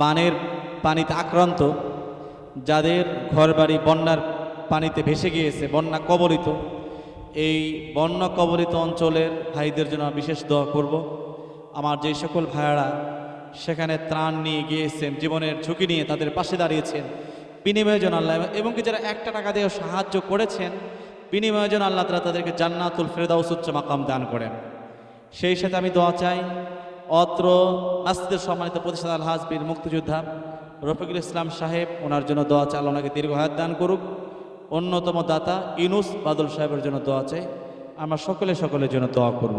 বানের পানিতে আক্রান্ত, যাদের ঘরবাড়ি বন্যার পানিতে ভেসে গিয়েছে, বন্যা কবলিত। এই বন্যা কবলিত অঞ্চলের ভাইদের জন্য বিশেষ দোয়া করব। আমার যে সকল ভাইয়ারা সেখানে ত্রাণ নিয়ে গিয়েছেন, জীবনের ঝুঁকি নিয়ে তাদের পাশে দাঁড়িয়েছেন বিনিময়ের জন্য আল্লাহ এবং কি যারা একটা টাকা দিয়ে সাহায্য করেছেন বিনিময়ের জন্য আল্লাহ তালা তাদেরকে জান্নাতুল ফেরদাউস উচ্চ মাকাম দান করেন। সেই সাথে আমি দোয়া চাই অত্র নাস্তিদের সম্মানিত প্রতিষ্ঠান আল হাজবির মুক্তিযোদ্ধা রফিকুল ইসলাম সাহেব, ওনার জন্য দোয়া আল্লাহ ওনাকে দীর্ঘ হায়াত দান করুক। অন্যতম দাতা ইনুস বাদল সাহেবের জন্য দোয়া চাই। আমরা সকলে সকলের জন্য দোয়া করব।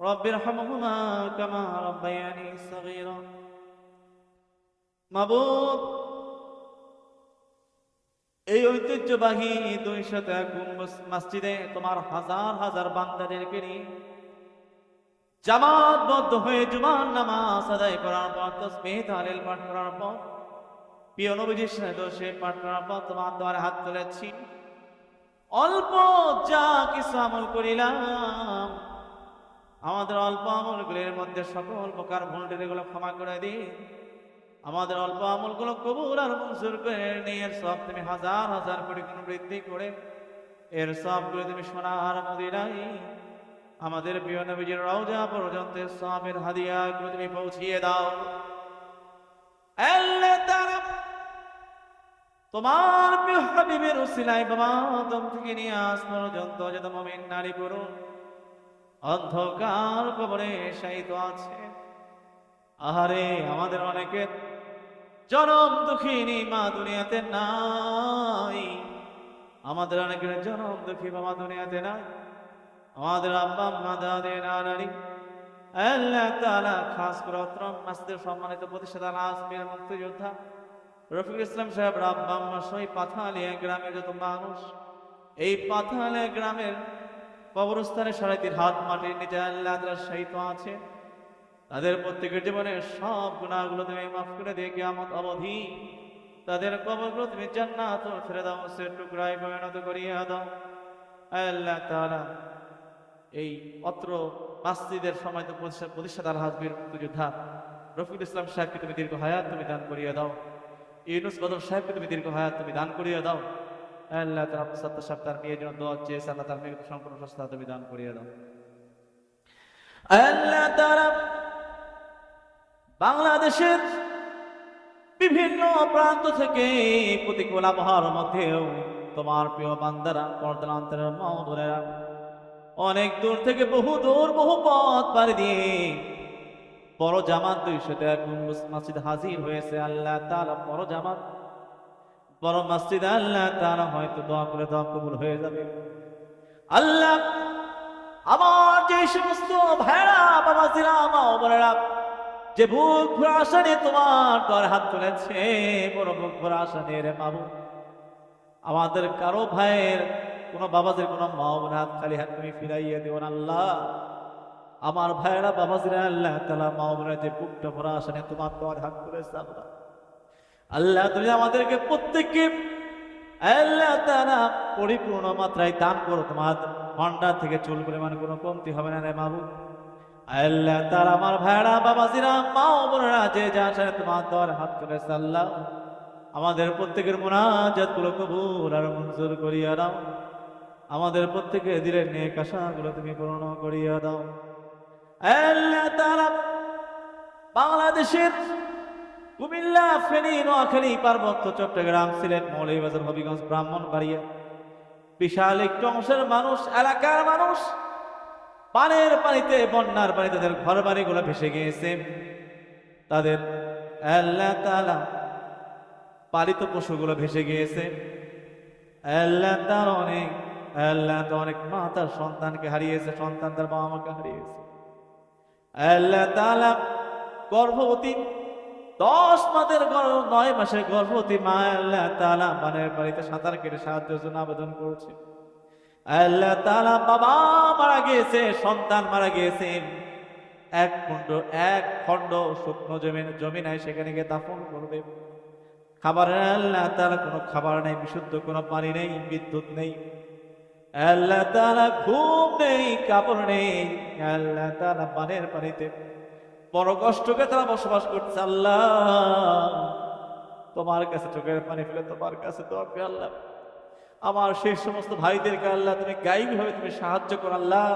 رب ارحمهما كما ربياني صغيرا মাবুদ এই ঐতিহ্যবাহী দুইশত এক মসজিদে তোমার হাজার হাজার বান্দাদেরকে নিয়ে জামাতবদ্ধ হয়ে জুমার নামাজ আদায় করার পর তসবিহ তাহলিল পাঠ করার পর প্রিয় নবীজির সাথে সে পাঠ করার পর তোমার দ্বারা হাত তুলেছি অল্প যা কিছু আমল করিলাম আমাদের অল্প আমলগুলির মধ্যে সকল প্রকার ভুলটিগুলো ক্ষমা করে দিই আমাদের অল্প আমলগুলো কবুল আর মঞ্জুর করে নিয়ে সব তুমি হাজার হাজার কোটি গুণ বৃদ্ধি করে এর সবগুলো তুমি সোনার মদিনাই আমাদের প্রিয় নবীজির রওজা পর্যন্ত সবের হাদিয়াগুলো তুমি পৌঁছিয়ে দাও। তোমার প্রিয় হাবিবের উসিলাই বাবা দম থেকে নিয়ে আস পর্যন্ত যত মমিন নারী পুরুষ অন্ধকার কবরে শায়িত আছে। আহারে, আমাদের অনেকের জনম দুঃখিনী মা দুনিয়াতে নাই। আমাদের অনেকের জনম দুঃখী বাবা দুনিয়াতে নাই। আমাদের আব্বা, আম্মা, দাদে নানারি আল্লাহ তাআলা, খাস করে অত্রম মাসদের সম্মানিত প্রতিষ্ঠান আসমের মুক্তিযোদ্ধা, রফিকুল ইসলাম সাহেব, আব্বা, আম্মা সই পাথালিয়া গ্রামের যত মানুষ, এই পাথালিয়া গ্রামের কবরস্থানে সাড়ে তিন হাত মাটির নিচে আল্লাহ শায়িত আছে। তাদের প্রত্যেকের জীবনের সব গুণাগুলো তুমি মাফ করে দিয়ে কিয়ামত অবধি তাদের কবরগুলো তুমি জান্নাত ফেরে দাও সে টুকরায় পরিণত করিয়ে দাও। আল্লাহ তাআলা, এই অত্র মাসজিদের সময় তো প্রতিষ্ঠা প্রতিষ্ঠাতা আল হাজবির মুক্তিযোদ্ধা রফিকুল ইসলাম সাহেবকে তুমি দীর্ঘ হায়াত তুমি দান করিয়ে দাও। ইউনুস বদর সাহেবকে তুমি দীর্ঘ হায়াত তুমি দান করিয়ে দাও। আল্লাহ আপনার সত্য তার মেয়ের জন্য দোয়া আল্লাহ তার মেয়েকে সম্পূর্ণ সুস্থতা করিয়ে দাও। আল্লাহ তাআলা বাংলাদেশের বিভিন্ন প্রান্ত থেকে প্রতিকূল আবহাওয়ার মধ্যেও তোমার প্রিয় বান্দারা পর্দান্তরের মহদরেরা অনেক দূর থেকে বহু দূর, বহু পথ পাড়ি দিয়ে বড় জামাত দুইশো এক মসজিদ হাজির হয়েছে। আল্লাহ তাআলা বড় জামাত বড় মসজিদ, আল্লাহ তাআলা হয়তো দোয়া করে দোয়া কবুল হয়ে যাবে। আল্লাহ, আমার যে সমস্ত ভাইরা বাবা জিরা যে বুক ভরা তোমার তোর হাত তুলেছে, বড় বুক ভরা আশা রে বাবু। আমাদের কারও ভাইয়ের কোনো বাবাদের কোনো মা বোনের হাত খালি হাত তুমি ফিরাইয়ে দিও না, আল্লাহ। আমার ভাইয়েরা, বাবাজিরা, আল্লাহ তালা মা বোনের যে বুকটা ভরা তোমার তোর হাত তুলেছে আমরা আল্লাহ তুমি আমাদেরকে প্রত্যেককে আল্লাহ তারা পরিপূর্ণ মাত্রায় দান করো। তোমার ভান্ডার থেকে চুল পরিমাণ কোনো কমতি হবে না রে বাবু আল্লাহ তার আমার ভাইরা, বাবাজিরা মা বোনেরা যে যা আসে তোমার দর হাত করে আল্লাহ আমাদের প্রত্যেকের মোনাজাতগুলো কবুল আর মঞ্জুর করিয়া দাও। আমাদের প্রত্যেকের দিলের নেক আশাগুলো তুমি পূর্ণ করিয়া দাও। আল্লাহ তারা বাংলাদেশের কুমিল্লা, ফেনী, নোয়াখালী, পার্বত্য চট্টগ্রাম, সিলেট, মৌলভীবাজার, হবিগঞ্জ, ব্রাহ্মণবাড়িয়া। বিশাল একটু অংশের মানুষ, এলাকার মানুষ। পানের পানিতে, বন্যার পানি তাদের ঘর বাড়িগুলো ভেসে গিয়েছে। তাদের আল্লাহ তাআলা পালিত পশুগুলো ভেসে গিয়েছে। আল্লাহ তার অনেক, আল্লাহ তো অনেক মা তার সন্তানকে হারিয়েছে, সন্তান তার বাবা মাকে হারিয়েছে। আল্লাহ তাআলা গর্ভবতী দশ মাসের নয় মাসের গর্ভবতী মা, আল্লাহ তাআলা মানের বাড়িতে সাঁতার কেটে সাহায্যের জন্য আবেদন করছে। আল্লাহ তাআলা বাবা মারা গিয়েছে, সন্তান মারা গিয়েছে। এক খণ্ড এক খণ্ড শুকনো জমিন, জমি নাই, সেখানে গিয়ে দাফন করবে। খাবারের আল্লাহ তাআলা কোনো খাবার নেই, বিশুদ্ধ কোনো পানি নেই, বিদ্যুৎ নেই। আল্লাহ তাআলা ঘুম নেই, কাপড় নেই। আল্লাহ তাআলা পানের পানিতে বড় কষ্টকে তারা বসবাস করছে আল্লাহ। তোমার কাছে চোখের পানি ফেলে তোমার কাছে তো আল্লাহ। আমার সেই সমস্ত ভাইদেরকে, আল্লাহ, তুমি গাইবি ভাবে তুমি সাহায্য করো, আল্লাহ।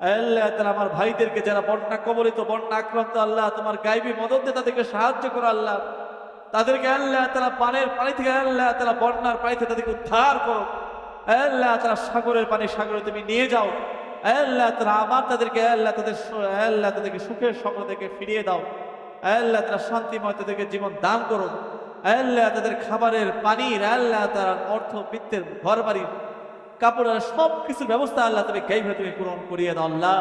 আল্লাহ, তারা আমার ভাইদেরকে যারা বন্যা কবলিত, বন্যা আক্রান্ত, আল্লাহ, তোমার গাইবি মদত দিয়ে তাদেরকে সাহায্য করো, আল্লাহ। তাদেরকে, আল্লাহ, তারা পানের পানি থেকে, আল্লাহ, তারা বন্যার পানি থেকে তাদেরকে উদ্ধার করো। আল্লাহ, তারা সাগরের পানি সাগরে তুমি নিয়ে যাও। আল্লাহ তারা আবার তাদেরকে, আল্লাহ তাদের আল্লাহ তাদেরকে সুখের স্বপ্ন থেকে ফিরিয়ে দাও। আল্লাহ তারা শান্তিময় তাদেরকে জীবন দান করো আল্লাহ তাদের খাবারের পানির, আল্লাহ তার অর্থ, বৃত্তের ঘর বাড়ির কাপড়ের সব কিছুর ব্যবস্থা আল্লাহ তুমি গাইবে, তুমি পূরণ করিয়ে দাও আল্লাহ।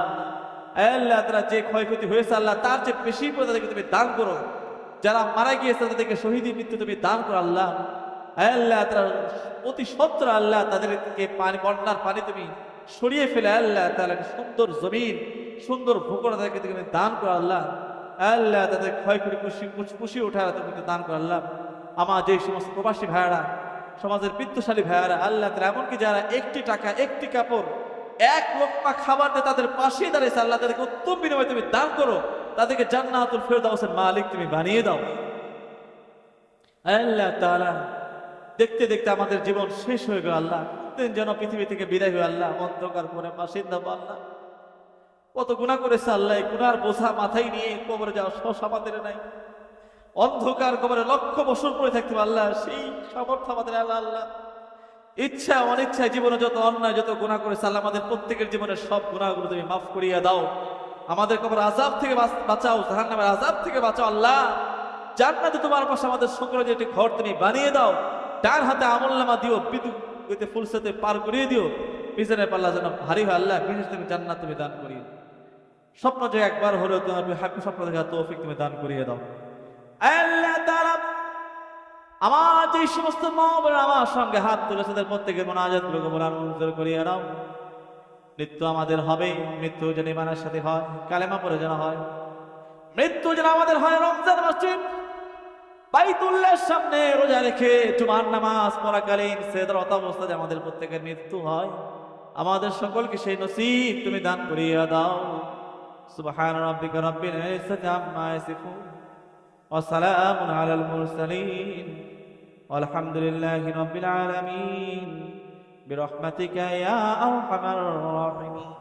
আল্লাহ তারা যে ক্ষয়ক্ষতি হয়েছে আল্লাহ, তার যে বেশি করে তাদেরকে তুমি দান করো। যারা মারা গিয়েছে তাদেরকে শহীদী মৃত্যু তুমি দান করো আল্লাহ। আল্লাহ তারা অতি সত্তর আল্লাহ তাদেরকে পানি, বন্যার পানি তুমি সরিয়ে ফেলে, আল্লাহ তাহলে সুন্দর জমিন, সুন্দর ভূকর তাদেরকে তুমি দান করো, আল্লাহ। আল্লাহ তাদের ক্ষয়ক্ষতি খুশি খুশি ওঠা তুমি দান করো, আল্লাহ। আমার যে সমস্ত প্রবাসী ভাইয়ারা, সমাজের বিত্তশালী ভাইয়ারা, আল্লাহ তারা এমনকি যারা একটি টাকা, একটি কাপড়, এক লোকমা খাবার দিয়ে তাদের পাশে দাঁড়িয়েছে, আল্লাহ তাদেরকে উত্তম বিনিময়ে তুমি দান করো। তাদেরকে জান্নাতুল ফেরদাউসের মালিক তুমি বানিয়ে দাও। আল্লাহ তাআলা দেখতে দেখতে আমাদের জীবন শেষ হয়ে গেল, আল্লাহ। দিন যেন পৃথিবী থেকে বিদায় হয়ে আল্লাহ, অন্ধকার করে বাসিন্দা আল্লাহ। কত গুণা করেছে আল্লাহ গুনার বোঝা মাথায় নিয়ে কবরে যাওয়া সস আমাদের নাই। অন্ধকার কবরে লক্ষ বছর পরে থাকতে আল্লাহ, সেই সামর্থ্য আমাদের আল্লাহ আল্লাহ। ইচ্ছা অনিচ্ছায় জীবনে যত অন্যায়, যত গুণা করেছে আল্লাহ, আমাদের প্রত্যেকের জীবনের সব গুণাগুলো তুমি মাফ করিয়ে দাও। আমাদের কবর আজাব থেকে বাঁচ- বাঁচাও জাহান নামের আজাব থেকে বাঁচাও আল্লাহ। জান্নাতে তোমার পাশে আমাদের সকলের যে একটি ঘর তুমি বানিয়ে দাও। ডান হাতে আমল নামা দিও বিদ্যুৎ গতিতে ফুলসাতে পার করিয়ে দিও। পিছনের পাল্লা যেন ভারী হয়, আল্লাহ, বিশেষ তুমি জান্নাত তুমি দান করিয়ে স্বপ্ন যে একবার হলেও তোমার হাকি স্বপ্ন দেখা তৌফিক তুমি দান করিয়ে দাও। আল্লাহ তাআলা আমার যে সমস্ত মা আমার সঙ্গে হাত তুলেছে, তাদের প্রত্যেকেরগুলো কবুল মঞ্জুর করিয়ে দাও। মৃত্যু আমাদের হবে, মৃত্যু যেন ইমানের সাথে হয়, কালেমা পরে যেন হয়। মৃত্যু যেন আমাদের হয় রমজান মাসিদ বাইতুল্লাহর সামনে রোজা রেখে জুমার নামাজ পড়াকালীন সেদরত অবস্থায় আমাদের প্রত্যেকের মৃত্যু হয় আমাদের সকলকে সেই নসিব তুমি দান করিয়ে দাও সুবহান রাব্বিকা রাব্বিল ইজ্জাতি আম্মা ইয়াসিফুন ওয়া সালামুন আলাল মুরসালিন والحمد لله رب العالمين برحمتك يا أرحم الراحمين